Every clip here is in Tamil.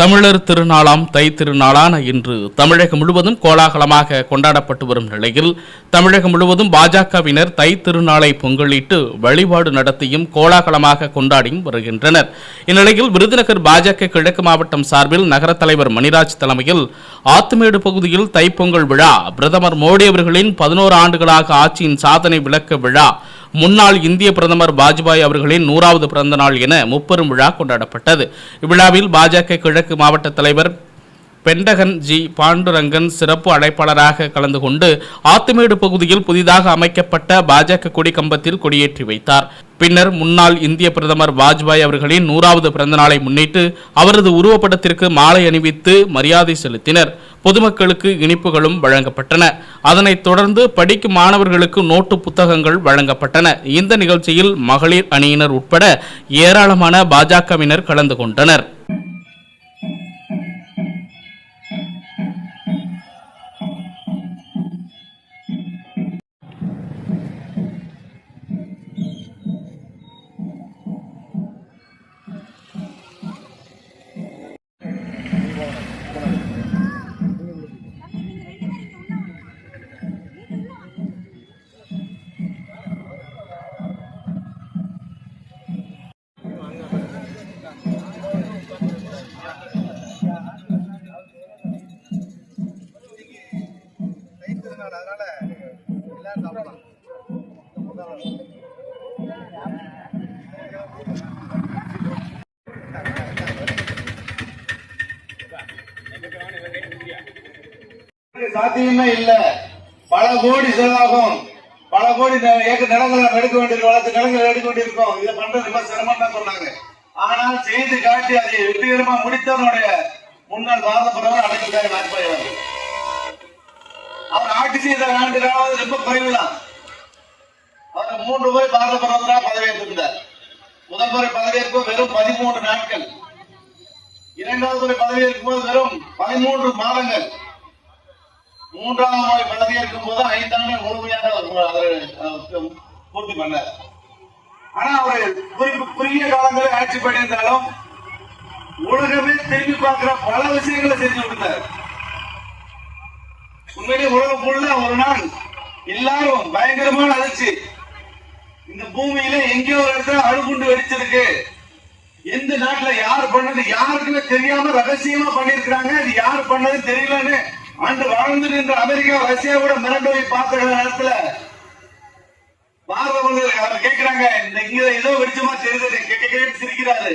தமிழர் திருநாளாம் தை திருநாளான இன்று தமிழகம் முழுவதும் கோலாகலமாக கொண்டாடப்பட்டு வரும் நிலையில் தமிழகம் முழுவதும் பாஜகவினர் தை திருநாளை பொங்கலிட்டு வழிபாடு நடத்தியும் கோலாகலமாக கொண்டாடியும் வருகின்றனர். இந்நிலையில் விருதுநகர் பாஜக கிழக்கு மாவட்டம் சார்பில் நகர தலைவர் மணிராஜ் தலைமையில் ஆத்துமேடு பகுதியில் தைப்பொங்கல் விழா பிரதமர் மோடி அவர்களின் பதினோரு ஆண்டுகளாக ஆட்சியின் சாதனை விளக்க விழா முன்னாள் இந்திய பிரதமர் வாஜ்பாய் அவர்களின் நூறாவது பிறந்த நாள் என முப்பெரும் விழா கொண்டாடப்பட்டது. இவ்விழாவில் பாஜக கிழக்கு மாவட்ட தலைவர் பெண்டகன் ஜி பாண்டுரங்கன் சிறப்பு அழைப்பாளராக கலந்து கொண்டு ஆத்துமேடு பகுதியில் புதிதாக அமைக்கப்பட்ட பாஜக கொடி கம்பத்தில் கொடியேற்றி வைத்தார். பின்னர் முன்னாள் இந்திய பிரதமர் வாஜ்பாய் அவர்களின் நூறாவது பிறந்தநாளை முன்னிட்டு அவரது உருவப்படத்திற்கு மாலை அணிவித்து மரியாதை செலுத்தினர். பொதுமக்களுக்கு இனிப்புகளும் வழங்கப்பட்டன. அதனைத் தொடர்ந்து படிக்கும் மாணவர்களுக்கு நோட்டு புத்தகங்கள் வழங்கப்பட்டன. இந்த நிகழ்ச்சியில் மகளிர் அணியினர் உட்பட ஏராளமான பாஜகவினர் கலந்து கொண்டனர். தைத்திருநாள் அதனால எல்லாரும் சாப்பிடலாம். சாத்தியமே இல்ல. பல கோடி செலவாகும். பல கோடி ஏக்கர் நிலங்களை எடுக்க வேண்டியிருக்கும் வளர்த்து நிலங்களை எடுக்க வேண்டியிருக்கோம். இதை பண்றது ரொம்ப சிரமம் தான் சொன்னாங்க. ஆனால் செய்து காட்டி அதை வெற்றிகரமா முடித்தவனுடைய முன்னாள் பாரத பிரதமர் அடக்கல் வாஜ்பாய் அவர்கள். ஆட்சி செய்த ஆண்டு காலம் ரொம்ப குறைவுதான். அவர் மூன்று முறை பாரத பிரதமராக பதவியேற்றிருந்தார். முதல் முறை பதவியேற்பு வெறும் பதிமூன்று நாட்கள். இரண்டாவது முறை பதவியேற்கும் போது வெறும் பதிமூன்று மாதங்கள். மூன்றாவது முறை பதவியேற்கும் போது ஐந்தாண்டு முழுமையாக பூர்த்தி பண்ணார். ஆனா அவர் குறிப்பு குறுகிய காலங்களில் ஆட்சி பண்ணியிருந்தாலும் உலகமே திரும்பி பார்க்கிற பல விஷயங்களை செஞ்சு கொடுத்தார். உண்மையிலேயே உலகம் ஃபுல்லா ஒரு நாள் எல்லாரும் பயங்கரமான அதிர்ச்சி. இந்த பூமியில எங்கேயோ ஒரு இடத்துல அணுகுண்டு வெடிச்சிருக்கு. எந்த நாட்டுல யார் பண்ணது யாருக்குமே தெரியாம ரகசியமா பண்ணிருக்கிறாங்க அது யார் பண்ணது தெரியலன்னு அன்று வாழ்ந்து நின்ற அமெரிக்கா ரஷ்யா கூட மிரண்டு போய் பார்த்த நேரத்துல பாரத அவர் கேட்கிறாங்க இந்த இங்க ஏதோ வெடிச்சமா தெரியுது கேட்க கேட்டு சிரிக்கிறாரு.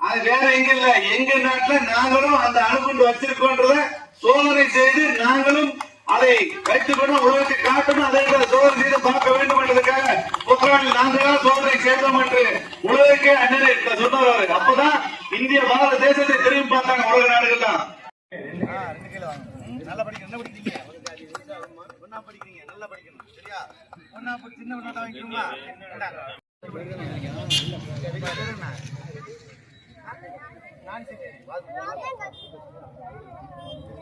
அது வேற எங்க இல்ல எங்க நாட்டுல நாங்களும் அந்த அணுகுண்டு வச்சிருக்கோன்றத சோதனை செய்து நாங்களும் அதை வைத்துக்கொண்டு உலகத்தை காட்டணும் அதை சோதனை செய்து பார்க்க வேண்டும் என்றதுக்காக உக்ரைனில் நாங்கள் சோதனை செய்தோம் என்று உலகக்கே அண்ணனை சொன்னார் அப்பதான் இந்திய பாரத தேசத்தை திரும்பி பார்த்தாங்க உலக நாடுகள் தான். நல்லா படிக்கணும் என்ன படிக்கிறீங்க ஒன்னா படிக்கிறீங்க நல்லா படிக்கணும் சரியா ஒன்னா சின்ன ஒன்னா வாங்கிக்கணுமா நான்